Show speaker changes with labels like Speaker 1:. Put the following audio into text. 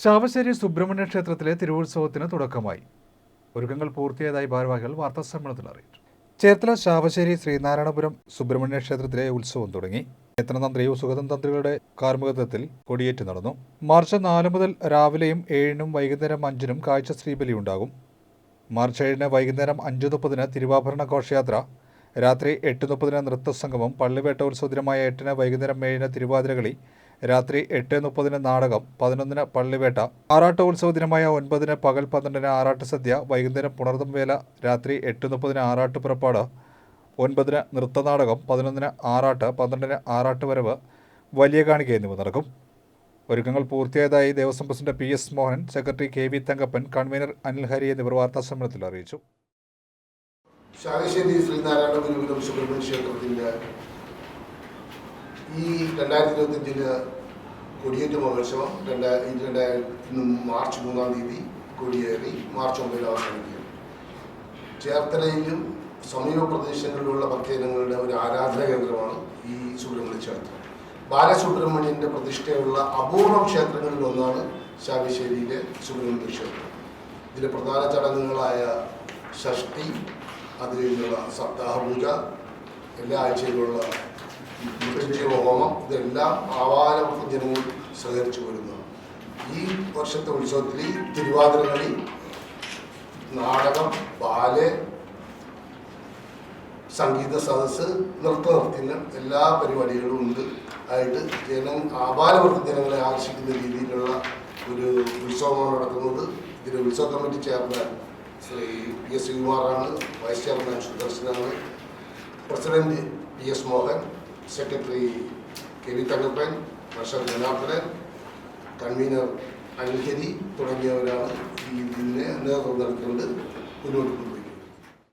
Speaker 1: ശാവശ്ശേരി സുബ്രഹ്മണ്യ ക്ഷേത്രത്തിലെ തിരുവുത്സവത്തിന് തുടക്കമായി. ഒരുക്കങ്ങൾ പൂർത്തിയായതായി ഭാരവാഹികൾ വാർത്താസമ്മേളനത്തിൽ അറിയിച്ചു. ചേർത്തല ശാവശ്ശേരി ശ്രീനാരായണപുരം സുബ്രഹ്മണ്യ ക്ഷേത്രത്തിലെ ഉത്സവം തുടങ്ങി. ക്ഷേത്രതന്ത്രി സുഗതം തന്ത്രികളുടെ കാർമ്മികത്വത്തിൽ കൊടിയേറ്റ് നടന്നു. മാർച്ച് നാല് മുതൽ രാവിലെയും ഏഴിനും വൈകുന്നേരം അഞ്ചിനും കാഴ്ച ശ്രീബലി ഉണ്ടാകും മാർച്ച് ഏഴിന് വൈകുന്നേരം അഞ്ച് മുപ്പതിന് തിരുവാഭരണ ഘോഷയാത്ര. രാത്രി എട്ട് മുപ്പതിന് നൃത്തസംഗമം. പള്ളിവേട്ട ഉത്സവ ദിനമായ എട്ടിന് വൈകുന്നേരം ഏഴിന് തിരുവാതിരകളി. രാത്രി എട്ട് മുപ്പതിന് നാടകം പതിനൊന്നിന് പള്ളിവേട്ട ആറാട്ട് ഉത്സവ ദിനമായ ഒൻപതിന് പകൽ പന്ത്രണ്ടിന് ആറാട്ട് സദ്യ വൈകുന്നേരം പുണർദം വേല രാത്രി എട്ട് മുപ്പതിന് ആറാട്ട് പുറപ്പാട് ഒൻപതിന് നൃത്തനാടകം പതിനൊന്നിന് ആറാട്ട് പന്ത്രണ്ടിന് ആറാട്ട് വരവ് വലിയ കാണിക എന്നിവ നടക്കും. ഒരുക്കങ്ങൾ പൂർത്തിയായതായി Devaswom president P S Mohan secretary K V Thankappan convener Anil Hari എന്നിവർ വാർത്താസമ്മേളനത്തിൽ അറിയിച്ചു.
Speaker 2: ശാലശ്ശേരി ശ്രീനാരായണ ഗുരുവിനും സുബ്രഹ്മണ്യ ക്ഷേത്രത്തിന്റെ ഈ രണ്ടായിരത്തി ഇരുപത്തഞ്ചിൽ കൊടിയേറ്റ മഹോത്സവം രണ്ടായിരത്തി രണ്ടായിരത്തി മാർച്ച് മൂന്നാം തീയതി കൊടിയേറി മാർച്ച് ഒമ്പതിൽ അവസാനിക്കുകയാണ്. ചേർത്തലയിലും സമീപ പ്രദേശങ്ങളിലുള്ള ഭക്തജനങ്ങളുടെ ഒരു ആരാധന കേന്ദ്രമാണ് ഈ സുബ്രഹ്മണ്യ ക്ഷേത്രം. ബാലസുബ്രഹ്മണ്യന്റെ പ്രതിഷ്ഠയുള്ള അപൂർവം ക്ഷേത്രങ്ങളിൽ ഒന്നാണ് ശാവിശ്ശേരിയിലെ സുബ്രഹ്മണ്യ ക്ഷേത്രം. ഇതിലെ പ്രധാന ചടങ്ങുകളായ ഷഷ്ടി അത് കഴിഞ്ഞുള്ള സപ്താഹ പൂജ എല്ലാ ആഴ്ചയിലുള്ള മൃത്യുഞ്ജയ ഹോമം ഇതെല്ലാം ആവാല ജനവും സഹകരിച്ചു വരുന്നതാണ് ഈ വർഷത്തെ ഉത്സവത്തിൽ ഈ തിരുവാതിരകളി നാടകം ബാൽ സംഗീത സദസ്സ് നൃത്ത നൃത്യങ്ങൾ എല്ലാ പരിപാടികളും ഉണ്ട്. ആയിട്ട് ജനം ആപാലവൃത്തി ജനങ്ങളെ ആകർഷിക്കുന്ന രീതിയിലുള്ള ഒരു ഉത്സവമാണ് നടക്കുന്നത്. ഇതിന് ഉത്സവ committee chairman Sri P S ശ്രീകുമാറാണ് vice chairman സുദർശനാണ്. President P S Mohan secretary K V Thankappan treasurer Janardhanan convener Anil Hari തുടങ്ങിയവരാണ് ഈ ഇതിനെ നേതൃത്വം നൽകിക്കൊണ്ട് മുന്നോട്ട് കൊണ്ടുപോകുന്നത്